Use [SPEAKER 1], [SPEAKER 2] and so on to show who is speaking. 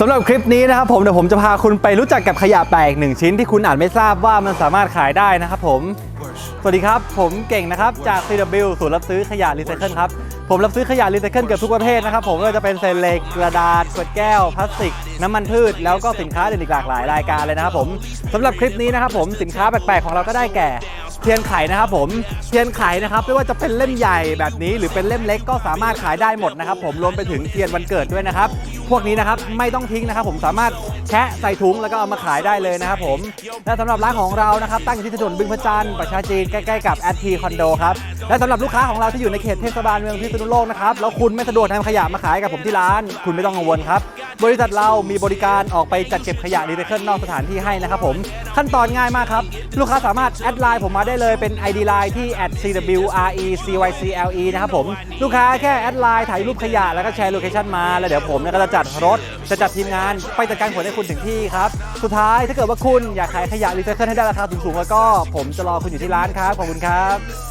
[SPEAKER 1] สำหรับคลิปนี้นะครับผมเดี๋ยวผมจะพาคุณไปรู้จักกับขยะแปลกหนึ่งชิ้นที่คุณอาจไม่ทราบว่ามันสามารถขายได้นะครับผม สวัสดีครับ ผมเก่งนะครับจาก CW ศูนย์รับซื้อขยะรีไซเคิลครับผมรับซื้อขยะรีไซเคิลเกือบทุกประเภทนะครับผมไม่ว่าจะเป็นเศษเหล็กกระดาษขวดแก้วพลาสติก น้ำมันพืช แล้วก็สินค้าอื่นอีกหลากหลายรายการเลยนะครับผมสำหรับคลิปนี้นะครับผมสินค้าแปลกๆของเราก็ได้แก่ ทียนไขนะครับผมเทียนไขนะครับไม่ว่าจะเป็นเล่มใหญ่แบบนี้ หรือเป็นเล่มเล็กก็สามารถขายได้หมดนะครับผมรวมไปถึงเทียนวันเกิดด้วยนะครับพวกนี้นะครับไม่ต้องทิ้งนะครับ ผมสามารถแคะใส่ถุงแล้วก็เอามาขายได้เลยนะครับผมและสำหรับร้านของเรานะครับตั้งอยู่ที่ถนนบึงพระจันทร์ประชาจีนใกล้ๆกับแอดทีคอนโดครับและสำหรับลูกค้าของเราที่อยู่ในเขตเทศบาลเมืองพิษณุโลกนะครับแล้วคุณไม่สะดวกนำขยะมาขายกับผมที่ร้าน คุณไม่ต้องกังวลครับ บริษัทเรามีบริการออกไปจัดเก็บขยะรีไซเคิลนอกสถานที่ให้นะครับผม ขั้นตอนง่ายมากครับ ลูกค้าสามารถแอดไลน์ผมมาได้เลยเป็น ID ไลน์ที่ @cwrecycle นะครับผม ลูกค้าแค่แอดไลน์ถ่ายรูปขยะแล้วก็แชร์โลเคชั่นมา แล้วเดี๋ยวผมก็จะจัดรถจะจัดทีมงานไปจัดการขนให้คุณถึงที่ครับ สุดท้ายถ้าเกิดว่าคุณอยากขายขยะรีไซเคิลให้ได้ราคาสูงๆแล้วก็ผมจะรอคุณอยู่ที่ร้านครับขอบคุณครับ